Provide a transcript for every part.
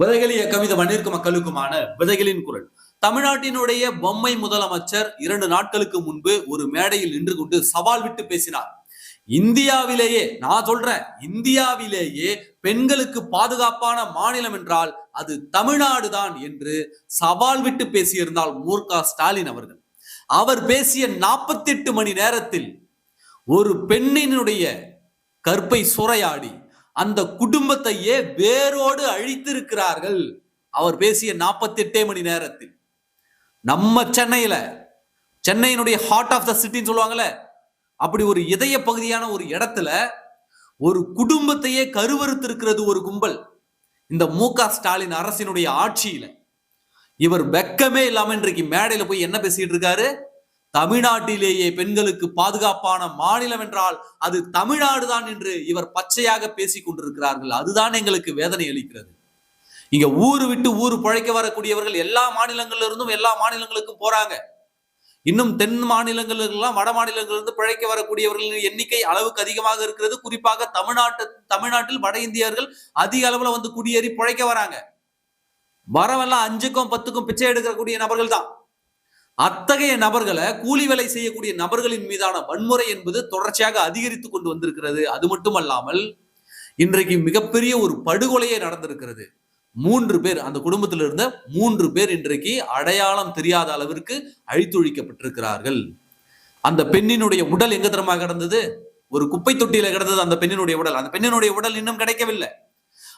விதைகள் இயக்கம் இது மண்ணிற்கு மக்களுக்குமான விதைகளின் குரல். தமிழ்நாட்டினுடைய பொம்மை முதலமைச்சர் இரண்டு நாட்களுக்கு முன்பு ஒரு மேடையில் நின்று கொண்டு சவால் விட்டு பேசினார். இந்தியாவிலேயே நான் சொல்றேன் இந்தியாவிலேயே பெண்களுக்கு பாதுகாப்பான மாநிலம் என்றால் அது தமிழ்நாடு தான் என்று சவால் விட்டு பேசியிருந்தால் மூர்கா ஸ்டாலின் அவர்கள். அவர் பேசிய நாற்பத்தி எட்டு மணி நேரத்தில் ஒரு பெண்ணினுடைய கற்பை சுரையாடி அந்த குடும்பத்தையே வேரோடு அழித்திருக்கிறார்கள். அவர் பேசிய நாற்பத்தி எட்டே மணி நேரத்தில். நம்ம சென்னையில சென்னையினுடைய ஹார்ட் ஆஃப் த சிட்டின்னு சொல்லுவாங்கல்ல அப்படி ஒரு இதய பகுதியான ஒரு இடத்துல ஒரு குடும்பத்தையே கருவறுத்திருக்கிறது ஒரு கும்பல். இந்த மு க ஸ்டாலின் அரசினுடைய ஆட்சியில. இவர் வெக்கமே இல்லாம இன்றைக்கு மேடையில போய் என்ன பேசிட்டு இருக்காரு? தமிழ்நாட்டிலேயே பெண்களுக்கு பாதுகாப்பான மாநிலம் என்றால் அது தமிழ்நாடு தான் என்று இவர் பச்சையாக பேசிக் கொண்டிருக்கிறார்கள். அதுதான் எங்களுக்கு வேதனை அளிக்கிறது. இங்க ஊரு விட்டு ஊர் பழைக்க வரக்கூடியவர்கள் எல்லா மாநிலங்கள்ல இருந்தும் எல்லா மாநிலங்களுக்கும் போறாங்க. இன்னும் தென் மாநிலங்களுக்கெல்லாம் வட மாநிலங்களிலிருந்து பிழைக்க வரக்கூடியவர்களின் எண்ணிக்கை அளவுக்கு அதிகமாக இருக்கிறது. குறிப்பாக தமிழ்நாட்டு தமிழ்நாட்டில் வட இந்தியர்கள் அதிக அளவுல வந்து குடியேறி பிழைக்க வராங்க. வரவெல்லாம் அஞ்சுக்கும் பத்துக்கும் பிச்சை எடுக்கக்கூடிய நபர்கள் தான். அத்தகைய நபர்களை கூலி வேலை செய்யக்கூடிய நபர்களின் மீதான வன்முறை என்பது தொடர்ச்சியாக அதிகரித்து கொண்டு வந்திருக்கிறது. அது மட்டுமல்லாமல் இன்றைக்கு மிகப்பெரிய ஒரு படுகொலையே நடந்திருக்கிறது. மூன்று பேர் அந்த குடும்பத்தில் இருந்த மூன்று பேர் இன்றைக்கு அடையாளம் தெரியாத அளவிற்கு அழித்தொழிக்கப்பட்டிருக்கிறார்கள். அந்த பெண்ணினுடைய உடல் எங்க தரமா கிடந்தது? ஒரு குப்பை தொட்டியில கிடந்தது அந்த பெண்ணினுடைய உடல். அந்த பெண்ணினுடைய உடல் இன்னும் கிடைக்கவில்லை.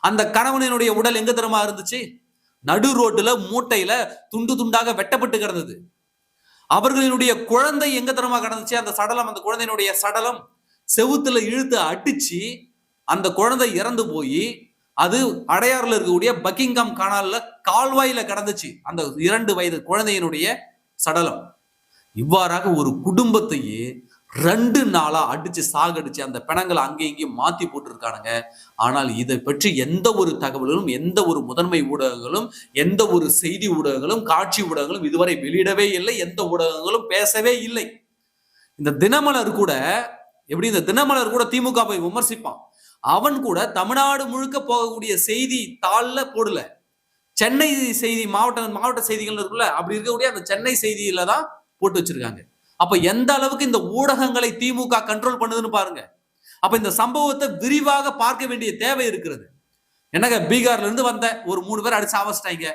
அந்த கணவனினுடைய உடல் எங்க தரமா இருந்துச்சு? நடு ரோட்டுல மூட்டையில துண்டு துண்டாக வெட்டப்பட்டு கிடந்தது. அவர்களினுடைய குழந்தை எங்க தரமா கிடந்துச்சு? அந்த சடலம் அந்த குழந்தையினுடைய சடலம் செவுத்துல இழுத்து அடிச்சு அந்த குழந்தை இறந்து போய் அது அடையாறுல இருக்கக்கூடிய பக்கிங்காம் கனால்ல கால்வாயில கடந்துச்சு. அந்த இரண்டு வயது குழந்தையினுடைய சடலம். இவ்வாறாக ஒரு குடும்பத்தையே ரெண்டு நாளா அடிச்சு சாகடிச்சு அந்த பிணங்களை அங்கேயும் இங்கேயும் மாத்தி போட்டிருக்கானுங்க. ஆனால் இதை பற்றி எந்த ஒரு தகவலும் எந்த ஒரு முதன்மை ஊடகங்களும் எந்த ஒரு செய்தி ஊடகங்களும் காட்சி ஊடகங்களும் இதுவரை வெளியிடவே இல்லை எந்த ஊடகங்களும் பேசவே இல்லை. இந்த தினமலர் கூட எப்படி இந்த தினமலர் கூட திமுகவை விமர்சிப்பான்? அவன் கூட தமிழ்நாடு முழுக்க போகக்கூடிய செய்தி தாளில் போடல. சென்னை செய்தி மாவட்ட மாவட்ட செய்திகள் இருக்குல்ல அப்படி இருக்கக்கூடிய அந்த சென்னை செய்தியில தான் போட்டு வச்சிருக்காங்க. அப்ப எந்த அளவுக்கு இந்த ஊடகங்களை திமுக கண்ட்ரோல் பண்ணுதுன்னு பாருங்க. அப்ப இந்த சம்பவத்தை விரிவாக பார்க்க வேண்டிய தேவை இருக்கிறது. என்னங்க பீகார்ல இருந்து வந்த ஒரு மூணு பேர் அடிச்சு ஆவச்சிட்டாங்க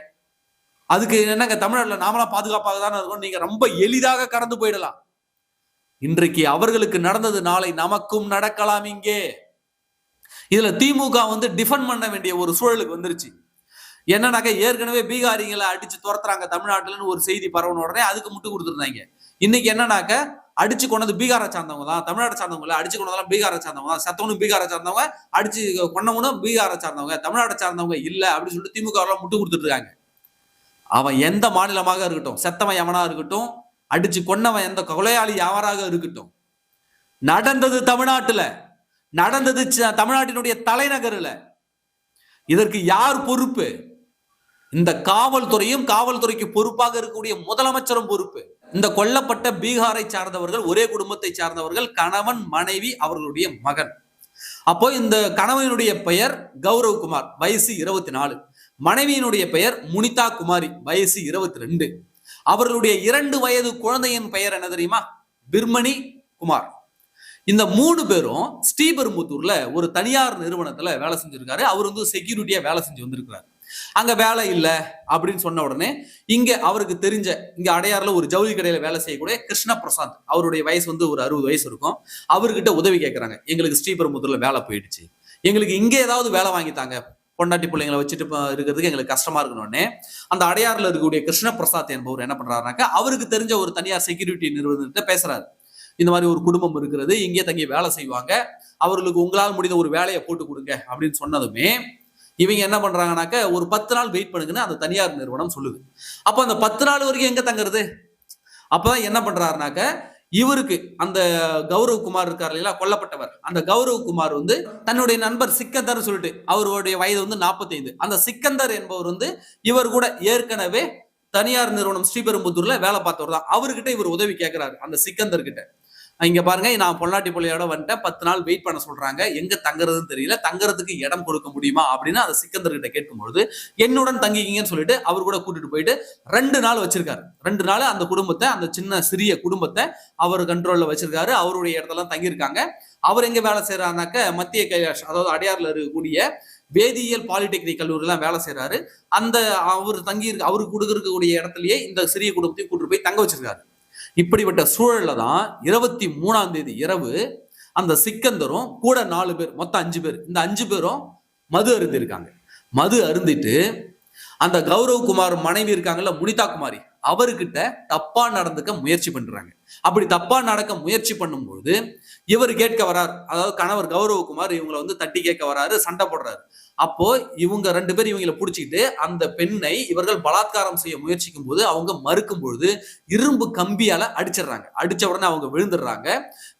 அதுக்கு என்னங்க தமிழ்நாட்டில் நாமளாம் பாதுகாப்பாக தானே இருக்கோம். நீங்க ரொம்ப எளிதாக கடந்து போயிடலாம். இன்றைக்கு அவர்களுக்கு நடந்தது நாளை நமக்கும் நடக்கலாம் இங்கே. இதுல திமுக வந்து டிஃபெண்ட் பண்ண வேண்டிய ஒரு சூழலுக்கு வந்துருச்சு. என்னன்னாக்க ஏற்கனவே பீகாரிகளை அடிச்சு துரத்துறாங்க தமிழ்நாட்டுலன்னு ஒரு செய்தி பரவன உடனே அதுக்கு முட்டு கொடுத்துருந்தாங்க. இன்னைக்கு என்னன்னாக்க அடிச்சு கொண்டது பீகாரை சார்ந்தவங்க தான். தமிழ்நாடு சார்ந்தவங்க இல்லை அடிச்சு கொண்டதெல்லாம் பீகாரை சார்ந்தவங்க தான். சத்தவனும் பீகாரை சார்ந்தவங்க அடிச்சு கொண்டவனும் பீகாரை சார்ந்தவங்க. தமிழ்நாட்டை சார்ந்தவங்க இல்லை அப்படின்னு சொல்லிட்டு திமுக எல்லாம் முட்டு கொடுத்துட்டு இருக்காங்க. அவன் எந்த மாநிலமாக இருக்கட்டும் செத்தவன் எவனா இருக்கட்டும் அடிச்சு கொன்னவன் எந்த கொலையாளி யாவராக இருக்கட்டும் நடந்தது தமிழ்நாட்டுல நடந்தது ச- தமிழ்நாட்டினுடைய தலைநகரில் இதற்கு யார் பொறுப்பு? இந்த காவல்துறையும் காவல்துறைக்கு பொறுப்பாக இருக்கக்கூடிய முதலமைச்சரும் பொறுப்பு. இந்த கொல்லப்பட்ட பீகாரை சார்ந்தவர்கள் ஒரே குடும்பத்தை சார்ந்தவர்கள் கணவன் மனைவி அவர்களுடைய மகன். அப்போ இந்த கணவனுடைய பெயர் கௌரவ் வயசு இருபத்தி நாலு மனைவியினுடைய பெயர் முனிதா குமாரி வயசு இருபத்தி ரெண்டு அவர்களுடைய இரண்டு வயது குழந்தையின் பெயர் என்ன தெரியுமா? பிர்மணி குமார். இந்த மூணு பேரும் ஸ்ரீபெரும்புத்தூர்ல ஒரு தனியார் நிறுவனத்துல வேலை செஞ்சிருக்காரு. அவர் வந்து செக்யூரிட்டியா வேலை செஞ்சு வந்திருக்கிறாரு. அங்க வேலை இல்லை அப்படின்னு சொன்ன உடனே இங்க அவருக்கு தெரிஞ்ச இங்க அடையாறுல ஒரு ஜவுளி கடையில வேலை செய்யக்கூடிய கிருஷ்ண பிரசாந்த் அவருடைய வயசு வந்து ஒரு அறுபது வயசு இருக்கும். அவர்கிட்ட உதவி கேட்கறாங்க எங்களுக்கு ஸ்ரீபெரும்புத்தூர்ல வேலை போயிடுச்சு. எங்களுக்கு இங்க ஏதாவது வேலை வாங்கித்தாங்க. பொண்டாட்டி பிள்ளைங்களை வச்சுட்டு இருக்கிறதுக்கு எங்களுக்கு கஷ்டமா இருக்கணும்னே அந்த அடையாறுல இருக்கக்கூடிய கிருஷ்ண பிரசாத் என்பவர் என்ன பண்றாருனாக்கா அவருக்கு தெரிஞ்ச ஒரு தனியார் செக்யூரிட்டி நிறுவனத்திட்ட பேசுறாரு. இந்த மாதிரி ஒரு குடும்பம் இருக்கிறது இங்கே தங்கி வேலை செய்வாங்க. அவர்களுக்கு உங்களால் முடிந்த ஒரு வேலையை போட்டு கொடுங்க அப்படின்னு சொன்னதுமே இவங்க என்ன பண்றாங்கனாக்க ஒரு பத்து நாள் வெயிட் பண்ணுங்கன்னு அந்த தனியார் நிறுவனம் சொல்லுது. அப்போ அந்த பத்து நாள் வரைக்கும் எங்க தங்குறது? அப்பதான் என்ன பண்றாருனாக்க இவருக்கு அந்த கௌரவ் குமார் இருக்கார் இல்லையா கொல்லப்பட்டவர். அந்த கௌரவ் குமார் வந்து தன்னுடைய நண்பர் சிக்கந்தர் சொல்லிட்டு அவருடைய வயது வந்து 45 அந்த சிக்கந்தர் என்பவர் வந்து இவர் கூட ஏற்கனவே தனியார் நிறுவனம் ஸ்ரீபெரும்புத்தூர்ல வேலை பார்த்தவர் தான். அவர்கிட்ட இவர் உதவி கேட்கிறாரு அந்த சிக்கந்தர் கிட்ட இங்க பாருங்க நான் பொள்ளாட்டி பிள்ளையோட வந்துட்டேன். பத்து நாள் வெயிட் பண்ண சொல்றாங்க. எங்க தங்குறதுன்னு தெரியல. தங்குறதுக்கு இடம் கொடுக்க முடியுமா அப்படின்னு அதை சிக்கந்தர் கிட்ட கேட்கும்பொழுது என்னுடன் தங்கிக்கிங்கன்னு சொல்லிட்டு அவர் கூட கூட்டிட்டு போயிட்டு ரெண்டு நாள் வச்சிருக்காரு. ரெண்டு நாள் அந்த குடும்பத்தை அந்த சின்ன சிறிய குடும்பத்தை அவர் கண்ட்ரோல்ல வச்சிருக்காரு. அவருடைய இடத்துல தங்கியிருக்காங்க. அவர் எங்க வேலை செய்யறாருனாக்க மத்திய கைலாஷ் அதாவது அடையாறுல இருக்கக்கூடிய வேதியியல் பாலிடெக்னிக் கல்லூரிலாம் வேலை செய்யறாரு அந்த அவர் தங்கி அவருக்கு கொடுக்கக்கூடிய இடத்துலயே இந்த சிறிய குடும்பத்தையும் கூட்டிட்டு போய் தங்க வச்சிருக்காரு. இப்படிப்பட்ட சூழல்ல தான் இருபத்தி மூணாம் தேதி இரவு அந்த சிக்கந்தரும் கூட நாலு பேர் மொத்தம் அஞ்சு பேர். இந்த அஞ்சு பேரும் மது அருந்திருக்காங்க. மது அருந்திட்டு அந்த கௌரவ் குமார் மனைவி இருக்காங்கல்ல முனிதா குமாரி. அவர்கிட்ட தப்பா நடந்துக்க முயற்சி பண்றாங்க. அப்படி தப்பா நடக்க முயற்சி பண்ணும்போது இவர் கேட்க வரார். அதாவது கணவர் கௌரவகுமார் இவங்களை வந்து தட்டி கேட்க வராரு சண்டை போடுறாரு. அப்போ இவங்க ரெண்டு பேரும் இவங்களை பிடிச்சிக்கிட்டு அந்த பெண்ணை இவர்கள் பலாத்காரம் செய்ய முயற்சிக்கும் போது அவங்க மறுக்கும் பொழுது இரும்பு கம்பியால அடிச்சிடுறாங்க. அடிச்ச உடனே அவங்க விழுந்துடுறாங்க.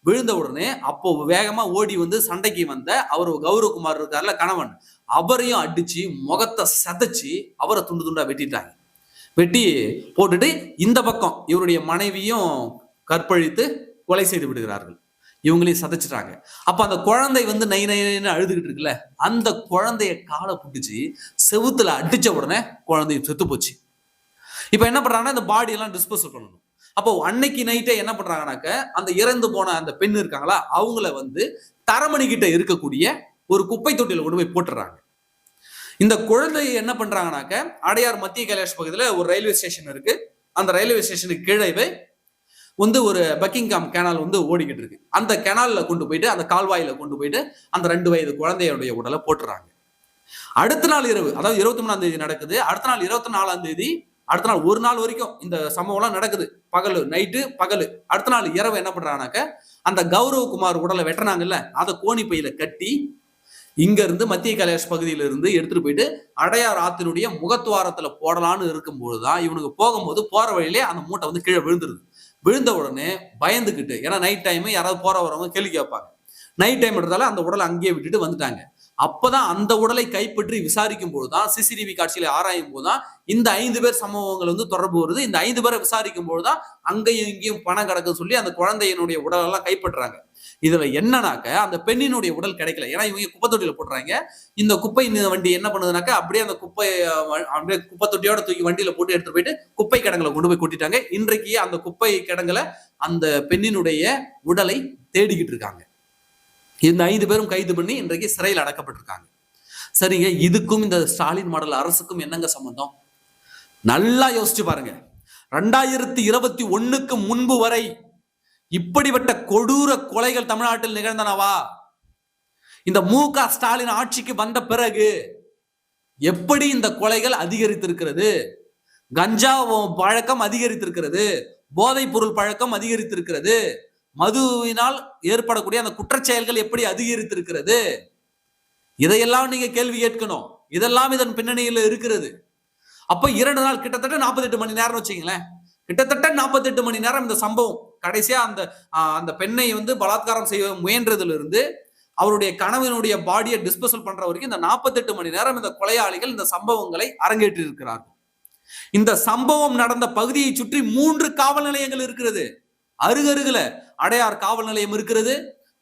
விழுந்த உடனே அப்போ வேகமா ஓடி வந்து சண்டைக்கு வந்த அவர் கௌரவகுமார் இருக்கார்ல கணவன் அவரையும் அடிச்சு முகத்தை சதைச்சு அவரை துண்டு துண்டா வெட்டிட்டாங்க. வெட்டி போட்டுட்டு இந்த பக்கம் இவருடைய மனைவியும் கற்பழித்து கொலை செய்து விடுகிறார்கள். இவங்களையும் சதைச்சிட்டாங்க. அப்ப அந்த குழந்தை வந்து நை நைன்னு அழுதுகிட்டு இருக்குல்ல அந்த குழந்தைய காலை பிடிச்சி செவுத்துல அடிச்ச உடனே குழந்தை செத்து போச்சு. இப்ப என்ன பண்றாங்கன்னா இந்த பாடி எல்லாம் டிஸ்போசல் பண்ணணும். அப்போ அன்னைக்கு நைட்டே என்ன பண்றாங்கனாக்க அந்த இறந்து போன அந்த பெண் இருக்காங்களா அவங்கள வந்து தரமணி கிட்ட இருக்கக்கூடிய ஒரு குப்பை தொட்டியில கொண்டு போய் போட்டுறாங்க. இந்த குழந்தை என்ன பண்றாங்கனாக்க அடையார் மத்திய கைலாஷ் பகுதியில் ஒரு ரயில்வே ஸ்டேஷன் இருக்கு. அந்த ரயில்வே ஸ்டேஷனுக்கு கீழே வந்து ஒரு பக்கிங்காம் கேனால் வந்து ஓடிக்கிட்டு இருக்கு. அந்த கெனால்ல கொண்டு போயிட்டு அந்த கால்வாயில கொண்டு போயிட்டு அந்த ரெண்டு வயது குழந்தையுடைய உடலை போட்டுறாங்க. அடுத்த நாள் இரவு அதாவது இருபத்தி மூணாம் தேதி நடக்குது. அடுத்த நாள் இருபத்தி நாலாம் தேதி அடுத்த நாள் ஒரு நாள் வரைக்கும் இந்த சம்பவம்லாம் நடக்குது. பகல் நைட்டு பகல். அடுத்த நாள் இரவு என்ன பண்றாங்கனாக்க அந்த கௌரவகுமார் உடலை வெட்டுறாங்கல்ல அதை கோணி பையில கட்டி இங்க இருந்து மத்திய கைலாஷ் பகுதியிலிருந்து எடுத்துட்டு போயிட்டு அடையார் ஆத்தினுடைய முகத்துவாரத்துல போடலான்னு இருக்கும்போது தான் இவனுக்கு போகும்போது போற வழியிலே அந்த மூட்டை வந்து கீழே விழுந்துருது. விழுந்த உடனே பயந்துக்கிட்டு ஏன்னா நைட் டைம் யாராவது போற வரவங்க கேள்வி கேட்பாங்க. நைட் டைம் எடுத்தால அந்த உடலை அங்கேயே விட்டுட்டு வந்துட்டாங்க. அப்பதான் அந்த உடலை கைப்பற்றி விசாரிக்கும் போதுதான் சிசிடிவி காட்சியில ஆராயும் போதுதான் இந்த ஐந்து பேர் சம்பவங்கள் வந்து தொடர்பு வருது. இந்த ஐந்து பேரை விசாரிக்கும் போதுதான் அங்கேயும் இங்கேயும் பணம் கிடக்குன்னு சொல்லி அந்த குழந்தையினுடைய உடலெல்லாம் கைப்பற்றுறாங்க. இதுல என்னன்னாக்க அந்த பெண்ணினுடைய உடல் கிடைக்கல. ஏன்னா இவங்க குப்பை தொட்டியில போடுறாங்க இந்த குப்பை வண்டி என்ன பண்ணுதுனாக்க அப்படியே அந்த குப்பை அப்படியே குப்பை தொட்டியோட தூக்கி வண்டியில போட்டு எடுத்துட்டு போயிட்டு குப்பை கிடங்களை கொண்டு போய் கொட்டிட்டாங்க. இன்றைக்கு அந்த குப்பை கிடங்களை அந்த பெண்ணினுடைய உடலை தேடிக்கிட்டு இருக்காங்க. இந்த ஐந்து பேரும் கைது பண்ணி இன்றைக்கு சிறையில் அடக்கப்பட்டிருக்காங்க. சரிங்க இதுக்கும் இந்த ஸ்டாலின் மாடல் அரசுக்கும் என்னங்க சம்பந்தம்? நல்லா யோசிச்சு பாருங்க. ரெண்டாயிரத்தி இருபத்தி ஒண்ணுக்கு முன்பு வரை இப்படிப்பட்ட கொடூர கொலைகள் தமிழ்நாட்டில் நிகழ்ந்தனவா? இந்த மு க ஸ்டாலின் ஆட்சிக்கு வந்த பிறகு எப்படி இந்த கொலைகள் அதிகரித்திருக்கிறது? கஞ்சா பழக்கம் அதிகரித்திருக்கிறது. போதைப் பொருள் பழக்கம் அதிகரித்திருக்கிறது. மதுவினால் ஏற்படக்கூடிய அந்த குற்றச்செயல்கள் எப்படி அதிகரித்திருக்கிறது? இதையெல்லாம் நீங்க கேள்வி கேட்கணும். இதெல்லாம் இதன் பின்னணியில் இருக்கிறது. அப்ப இரண்டு நாள் கிட்டத்தட்ட நாற்பத்தி எட்டு மணி நேரம் வச்சுங்களேன் கிட்டத்தட்ட நாற்பத்தி எட்டு மணி நேரம் இந்த சம்பவம். கடைசியா அந்த அந்த பெண்ணை வந்து பலாத்காரம் செய்ய முயன்றதுல இருந்து அவருடைய கணவனுடைய பாடியை டிஸ்போசல் பண்ற வரைக்கும் இந்த நாற்பத்தெட்டு மணி நேரம் இந்த கொலையாளிகள் இந்த சம்பவங்களை அரங்கேற்றி இருக்கிறார்கள் இந்த சம்பவம் நடந்த பகுதியை சுற்றி மூன்று காவல் நிலையங்கள் இருக்கிறது. அருகருகில் அடையார் காவல் நிலையம் இருக்கிறது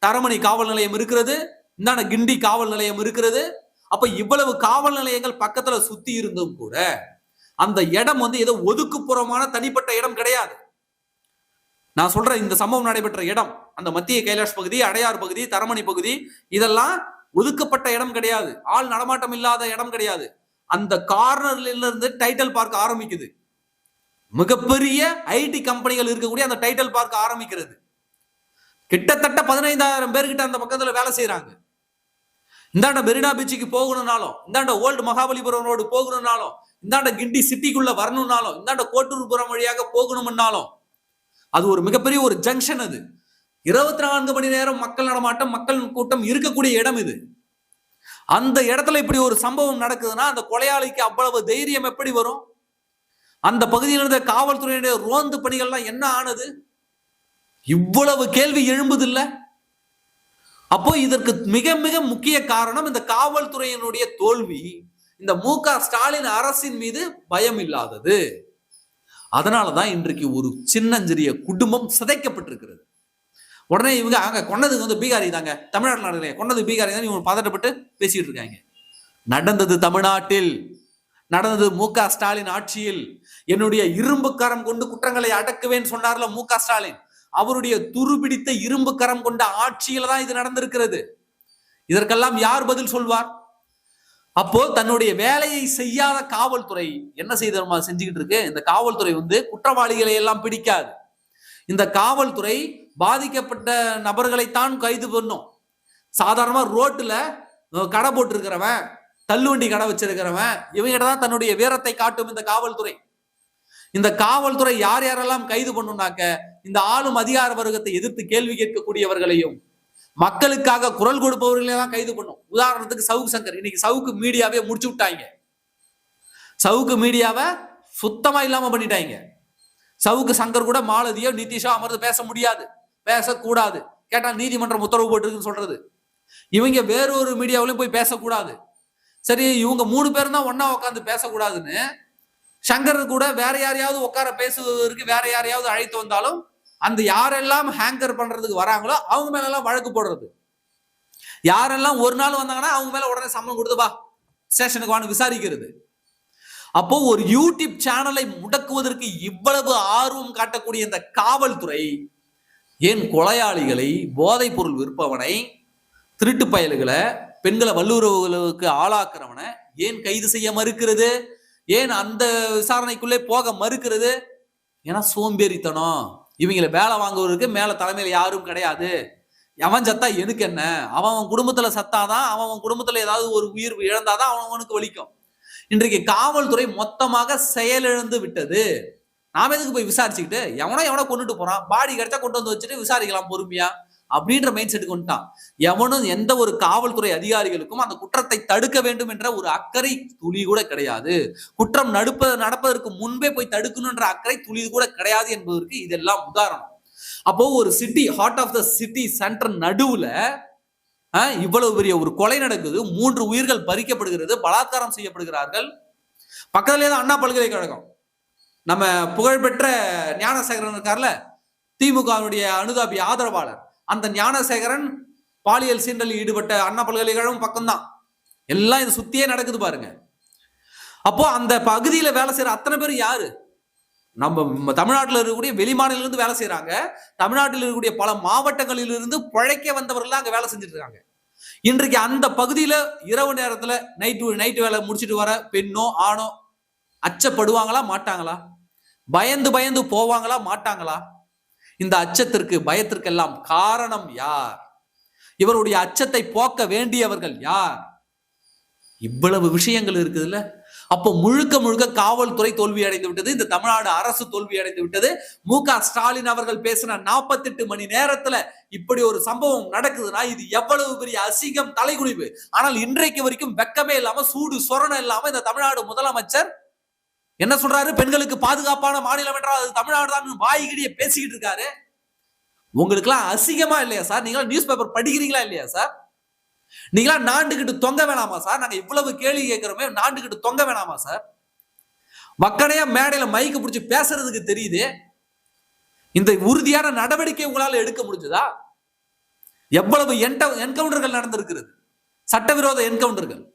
தரமணி காவல் நிலையம் இருக்கிறது இந்தான கிண்டி காவல் நிலையம் இருக்கிறது. அப்ப இவ்வளவு காவல் நிலையங்கள் பக்கத்துல சுத்தி இருந்தும் கூட அந்த இடம் வந்து ஏதோ ஒதுக்குப்புறமான தனிப்பட்ட இடம் கிடையாது. நான் சொல்ற இந்த சம்பவம் நடைபெற்ற இடம் அந்த மத்திய கைலாஷ் பகுதி அடையார் பகுதி தரமணி பகுதி இதெல்லாம் ஒதுக்கப்பட்ட இடம் கிடையாது. ஆள் நடமாட்டம் இல்லாத இடம் கிடையாது. அந்த கார்னர்ல இருந்து டைட்டில் பார்க் ஆரம்பிக்குது. மிகப்பெரிய ஐடி கம்பெனிகள் இருக்கக்கூடிய அந்த டைட்டில் பார்க் ஆரம்பிக்கிறது. கிட்டத்தட்ட பதினைந்தாயிரம் பேர்கிட்ட அந்த பக்கத்துல வேலை செய்யறாங்க இந்தாண்ட மெரினா பீச்சுக்கு போகணும்னாலும் இந்தாண்ட ஓல்டு மகாபலிபுரம் ரோடு போகணும்னாலும் இந்தாண்ட கிண்டி சிட்டிக்குள்ள வரணும்னாலும் இந்தாண்ட கோட்டூர்புரம் வழியாக போகணும்னாலும் அது ஒரு மிகப்பெரிய ஒரு ஜங்ஷன் அது. இருபத்தி நான்கு மணி நேரம் மக்கள் நடமாட்டம் மக்கள் கூட்டம் இருக்கக்கூடிய இடம் இது. அந்த இடத்துல இப்படி ஒரு சம்பவம் நடக்குதுன்னா அந்த கொலையாளிக்கு அவ்வளவு தைரியம் எப்படி வரும்? அந்த பகுதியில் இருந்த காவல்துறையினுடைய ரோந்து பணிகள்லாம் என்ன ஆனது? இவ்வளவு கேள்வி எழும்புது இல்ல அப்போ இதற்கு மிக மிக முக்கிய காரணம் இந்த காவல்துறையினுடைய தோல்வி. இந்த மு க ஸ்டாலின் அரசின் மீது பயம் இல்லாதது அதனாலதான் இன்றைக்கு ஒரு சின்னஞ்சிறிய குடும்பம் சிதைக்கப்பட்டிருக்கிறது. உடனே இவங்க அங்க கொன்னதுக்கு வந்து பீகாரி தாங்க. தமிழ்நாட்டில் நடக்கலையே கொன்னது பீகாரி தான் இவங்க பதட்டப்பட்டு பேசிட்டு இருக்காங்க. நடந்தது தமிழ்நாட்டில். நடந்தது மு க ஸ்டாலின் ஆட்சியில். என்னுடைய இரும்பு கரம் கொண்டு குற்றங்களை அடக்குவேன் சொன்னார்ல மு க ஸ்டாலின். அவருடைய துருபிடித்த இரும்பு கரம் கொண்ட ஆட்சியில தான் இது நடந்திருக்கிறது. இதற்கெல்லாம் யார் பதில் சொல்வார்? அப்போ தன்னுடைய வேலையை செய்யாத காவல்துறை என்ன செய்தமா செஞ்சுக்கிட்டு இருக்கு. இந்த காவல்துறை வந்து குற்றவாளிகளை எல்லாம் பிடிக்காது. இந்த காவல்துறை பாதிக்கப்பட்ட நபர்களைத்தான் கைது பண்ணும். சாதாரணமாக ரோட்டில் கடை போட்டிருக்கிறவன் தள்ளுவண்டி கடை வச்சிருக்கிறவன் இவங்கிட்ட தான் தன்னுடைய வீரத்தை காட்டும் இந்த காவல்துறை. இந்த காவல்துறை யார் யாரெல்லாம் கைது பண்ணுனாக்க இந்த ஆளும் அதிகார வர்க்கத்தை எதிர்த்து கேள்வி கேட்கக்கூடியவர்களையும் மக்களுக்காக குரல் கொடுப்பவர்களே தான் கைது பண்ணும். உதாரணத்துக்கு சவுக்கு சங்கர். இன்னைக்கு சவுக்கு மீடியாவே முடிச்சு விட்டாங்க. சவுக்கு மீடியாவை சுத்தமா இல்லாம பண்ணிட்டாங்க. சவுக்கு சங்கர் கூட மாலதியோ நிதிஷோ அமர்ந்து பேச முடியாது. பேசக்கூடாது. கேட்டா நீதிமன்றம் உத்தரவு போட்டிருக்குன்னு சொல்றது. இவங்க வேறொரு மீடியாவிலையும் போய் பேசக்கூடாது. சரி இவங்க மூணு பேரும் தான் ஒன்னா உட்காந்து பேசக்கூடாதுன்னு சங்கர் கூட வேற யாரையாவது உட்கார பேசுவதற்கு வேற யாரையாவது அழைத்து வந்தாலும் அந்த யாரெல்லாம் ஹேங்கர் பண்றதுக்கு வராங்களோ அவங்க மேல எல்லாம் வழக்கு போடுறது. யாரெல்லாம் ஒரு நாள் வந்தாங்கன்னா அவங்க மேல உடனே சம்மன் கொடுத்துப்பா ஸ்டேஷனுக்கு வான்னு விசாரிக்கிறது. அப்போ ஒரு யூடியூப் சேனலை முடக்குவதற்கு இவ்வளவு ஆர்வம் காட்டக்கூடிய இந்த காவல்துறை ஏன் கொலையாளிகளை போதைப் பொருள் விற்பவனை திருட்டு பயல்களை பெண்களை வல்லுறவுகளுக்கு ஆளாக்குறவனை ஏன் கைது செய்ய மறுக்கிறது? ஏன் அந்த விசாரணைக்குள்ளே போக மறுக்கிறது? ஏன்னா சோம்பேறித்தனம். இவங்களை வேலை வாங்குவதற்கு மேல தலைமையில யாரும் கிடையாது. எவன் சத்தா எனக்கு என்ன? அவன் அவன் குடும்பத்துல சத்தாதான் அவன் அவன் குடும்பத்துல ஏதாவது ஒரு உயிர் இழந்தாதான் அவன் அவனுக்கு வலிக்கும். இன்றைக்கு காவல்துறை மொத்தமாக செயலிழந்து விட்டது. நாம எதுக்கு போய் விசாரிச்சுக்கிட்டு எவனோ எவனோ கொண்டுட்டு போறான். பாடி கிடைச்சா கொண்டு வந்து வச்சுட்டு விசாரிக்கலாம் பொறுமையா. அப்படின்ற மைண்ட் செட்டுக்கு வந்துட்டான். எவனும் எந்த ஒரு காவல்துறை அதிகாரிகளுக்கும் அந்த குற்றத்தை தடுக்க வேண்டும் என்ற ஒரு அக்கறை துளி கூட கிடையாது. குற்றம் நடுப்ப நடப்பதற்கு முன்பே போய் தடுக்கணுன்ற அக்கறை துளி கூட கிடையாது என்பதற்கு இதெல்லாம் உதாரணம். அப்போ ஒரு city heart of the city centre நடுவுல ஆஹ், இவ்வளவு பெரிய ஒரு கொலை நடக்குது. மூன்று உயிர்கள் பறிக்கப்படுகிறது பலாத்காரம் செய்யப்படுகிறார்கள். பக்கத்துலேயே தான் அண்ணா பல்கலைக்கழகம். நம்ம புகழ்பெற்ற ஞானசேகரன் இருக்கார்ல திமுகவினுடைய அனுதாபி ஆதரவாளர். அந்த ஞானசேகரன் பாலியல் சீண்டலில் ஈடுபட்ட அண்ணா பல்கலைக்கழகம் பக்கம்தான். எல்லாம் இது சுத்தியே நடக்குது பாருங்க. அப்போ அந்த பகுதியில வேலை செய்யற அத்தனை பேர் யாரு? நம்ம தமிழ்நாட்டில் இருக்கக்கூடிய வெளிமாநிலிருந்து வேலை செய்யறாங்க தமிழ்நாட்டில் இருக்கக்கூடிய பல மாவட்டங்களில் இருந்து பிழைக்க வந்தவர்கள் அங்கே வேலை செஞ்சுட்டு இருக்காங்க. இன்றைக்கு அந்த பகுதியில் இரவு நேரத்தில் நைட்டு நைட்டு வேலை முடிச்சிட்டு வர பெண்ணோ ஆணோ அச்சப்படுவாங்களா மாட்டாங்களா? பயந்து பயந்து போவாங்களா மாட்டாங்களா? இந்த அச்சத்திற்கு பயத்திற்கெல்லாம் காரணம் யார்? இவருடைய அச்சத்தை போக்க வேண்டியவர்கள் யார்? இவ்வளவு விஷயங்கள் இருக்குதுல்ல? அப்போ முழுக்க முழுக்க காவல்துறை தோல்வி அடைந்து விட்டது இந்த தமிழ்நாடு அரசு தோல்வி அடைந்து விட்டது. மு க ஸ்டாலின் அவர்கள் பேசின 48 மணி நேரத்துல இப்படி ஒரு சம்பவம் நடக்குதுன்னா இது எவ்வளவு பெரிய அசிங்கம் தலைகுனிவு. ஆனால் இன்றைக்கு வரைக்கும் வெக்கமே இல்லாம சூடு சொரணம் இல்லாம இந்த தமிழ்நாடு முதலமைச்சர் என்ன சொல்றாரு? பெண்களுக்கு பாதுகாப்பான மாநிலம் என்றால் அது தமிழ்நாடு தான் வாய்கிடிய பேசிக்கிட்டு இருக்காரு. உங்களுக்குலாம் அசிங்கமா இல்லையா சார்? நீங்களாம் நியூஸ் பேப்பர் படிக்கிறீங்களா இல்லையா சார்? நீங்களா நாண்டுகிட்டு தொங்க வேணாமா சார்? நாங்க இவ்வளவு கேள்வி கேட்கிறோமே நாண்டுகிட்டு தொங்க வேணாமா சார்? மக்களையா மேடையில மைக்கு பிடிச்சி பேசுறதுக்கு தெரியுது. இந்த உறுதியான நடவடிக்கை உங்களால எடுக்க முடிஞ்சதா? எவ்வளவு என்கவுண்டர்கள் நடந்திருக்கிறது? சட்டவிரோத என்கவுண்டர்கள்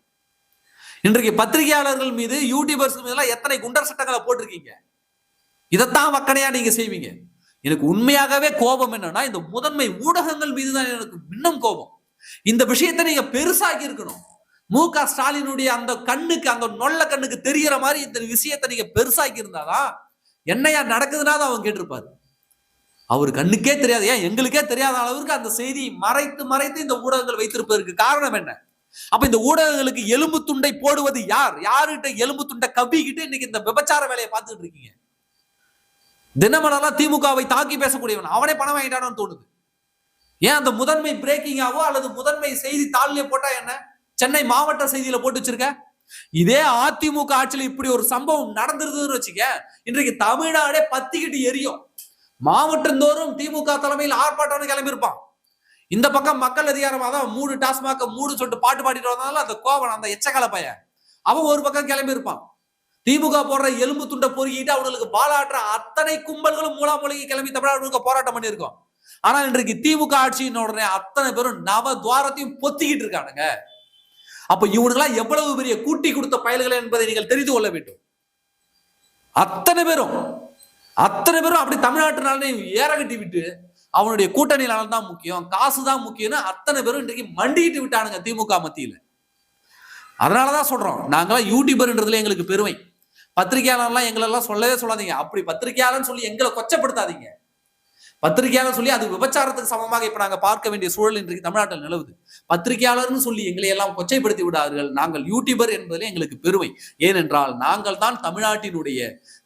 இன்றைக்கு பத்திரிகையாளர்கள் மீது யூடியூபர்ஸ் மீது எத்தனை குண்டர் சட்டங்களை போட்டிருக்கீங்க? இதைத்தான் வக்கனையா நீங்க செய்வீங்க. எனக்கு உண்மையாகவே கோபம் என்னன்னா இந்த முதன்மை ஊடகங்கள் மீது தான் எனக்கு இன்னும் கோபம். இந்த விஷயத்தை நீங்க பெருசாக்கி இருக்கணும். மு க ஸ்டாலினுடைய அந்த கண்ணுக்கு அந்த நொல்ல கண்ணுக்கு தெரிகிற மாதிரி இந்த விஷயத்தை நீங்க பெருசாக்கி இருந்தாதான் என்னையா நடக்குதுன்னா தான் அவன் கேட்டிருப்பாரு. அவர் கண்ணுக்கே தெரியாது. ஏன்? எங்களுக்கே தெரியாத அளவிற்கு அந்த செய்தி மறைத்து மறைத்து இந்த ஊடகங்கள் வைத்திருப்பதற்கு காரணம் என்ன? அப்ப இந்த ஊடகங்களுக்கு எலும்பு துண்டை போடுவது யார்? யாருகிட்ட எலும்பு துண்டை கவ்விக்கிட்டு இன்னைக்கு இந்த விபச்சார வேலையை பார்த்துட்டு இருக்கீங்க? தினமலர்லாம் திமுகவை தாக்கி பேசக்கூடியவன். அவனே பணம் வாங்கிட்டானு தோணுது. ஏன் அந்த முதன்மை பிரேக்கிங்காவோ அல்லது முதன்மை செய்தி தாளிலே போட்டா என்ன? சென்னை மாவட்ட செய்தியில போட்டு வச்சிருக்க? இதே அதிமுக ஆட்சியில இப்படி ஒரு சம்பவம் நடந்திருந்ததுன்னு வச்சுக்க இன்றைக்கு தமிழ்நாடே பத்திக்கிட்டு எரியும். மாவட்டந்தோறும் திமுக தலைமையில் ஆர்ப்பாட்டம்னு கிளம்பியிருப்பான். இந்த பக்கம் மக்கள் அதிகாரமாக தான் மூடு டாஸ்மாக மூடு சொல்லிட்டு பாட்டு பாடிட்டு வந்தாலும் அந்த கோவன் அந்த எச்சக்கல பையன். அவன் ஒரு பக்கம் கிளம்பி இருப்பான் திமுக போடுற எலும்பு துண்டை பொறுக்கிட்டு அவங்களுக்கு பாலாட்டுற அத்தனை கும்பல்களும் மூலாமொழிக்கு கிளம்பி தமிழ்நாடு முழுக்க போராட்டம் பண்ணியிருக்கோம். ஆனா இன்றைக்கு திமுக ஆட்சியின் உடனே அத்தனை பேரும் நவ துவாரத்தையும் பொத்திக்கிட்டு இருக்கானுங்க. அப்ப இவனுக்கெல்லாம் எவ்வளவு பெரிய கூட்டி கொடுத்த பயல்கள் என்பதை நீங்கள் தெரிந்து கொள்ள வேண்டும். அத்தனை பேரும் அத்தனை பேரும் அப்படி தமிழ்நாட்டு ஏற கட்டி விட்டு அவனுடைய கூட்டணி நலன் தான் முக்கியம் காசு தான் முக்கியம்னு அத்தனை பேரும் இன்றைக்கு மண்டிட்டு விட்டானுங்க திமுக மத்தியில். அதனாலதான் சொல்றோம் நாங்களாம் யூடியூபர்ன்றதுல எங்களுக்கு பெருமை. பத்திரிகையாளர்லாம் எங்களெல்லாம் சொல்லவே சொல்லாதீங்க. அப்படி பத்திரிகையாளர்னு சொல்லி எங்களை கொச்சப்படுத்தாதீங்க. பத்திரிகையாளர் சொல்லி அது விபச்சாரத்துக்கு சமமாக இப்ப நாங்க பார்க்க வேண்டிய சூழல் இன்றைக்கு தமிழ்நாட்டில் நிலவுது. பத்திரிகையாளர்னு சொல்லி எங்களை எல்லாம் கொச்சைப்படுத்தி விடார்கள். நாங்கள் யூடியூபர் என்பதிலே எங்களுக்கு பெருமை. ஏனென்றால் நாங்கள் தான் தமிழ்நாட்டினுடைய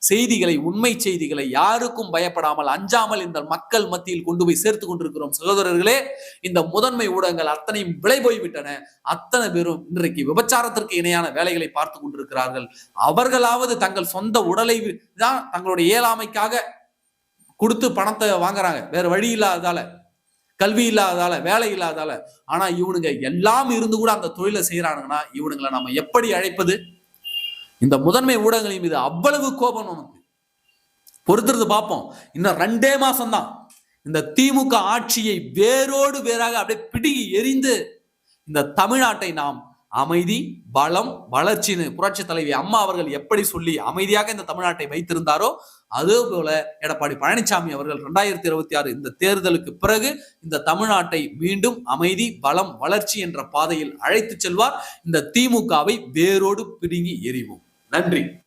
செய்திகளை உண்மை செய்திகளை யாருக்கும் பயப்படாமல் அஞ்சாமல் இந்த மக்கள் மத்தியில் கொண்டு போய் சேர்த்து கொண்டிருக்கிறோம். சகோதரர்களே இந்த முதன்மை ஊடகங்கள் அத்தனையும் விலை போய்விட்டன. அத்தனை பேரும் இன்றைக்கு விபச்சாரத்திற்கு இணையான வேலைகளை பார்த்து கொண்டிருக்கிறார்கள். அவர்களாவது தங்கள் சொந்த உடலை தான் தங்களுடைய இயலாமைக்காக கொடுத்து பணத்தை வாங்குறாங்க. வேற வழி இல்லாததால கல்வி இல்லாததால வேலை இல்லாததால. ஆனா இவனுங்க எல்லாம் இருந்து கூட அந்த தொழிலை செய்யறானுங்கன்னா இவனுங்களை நம்ம எப்படி அழைப்பது? இந்த முதன்மை ஊடகங்களின் மீது அவ்வளவு கோபம் உனக்கு பொறுத்துறது பார்ப்போம். இன்னும் ரெண்டே மாசம் தான் இந்த திமுக ஆட்சியை வேரோடு வேறாக அப்படியே பிடுங்கி எரிந்து இந்த தமிழ்நாட்டை நாம் அமைதி பலம் வளர்ச்சின்னு புரட்சி தலைவி அம்மா அவர்கள் எப்படி சொல்லி அமைதியாக இந்த தமிழ்நாட்டை வைத்திருந்தாரோ அதே போல எடப்பாடி பழனிசாமி அவர்கள் இரண்டாயிரத்தி இருபத்தி ஆறு இந்த தேர்தலுக்கு பிறகு இந்த தமிழ்நாட்டை மீண்டும் அமைதி பலம் வளர்ச்சி என்ற பாதையில் அழைத்து செல்வார். இந்த திமுகவை வேரோடு பிடுங்கி எறிவோம். நன்றி.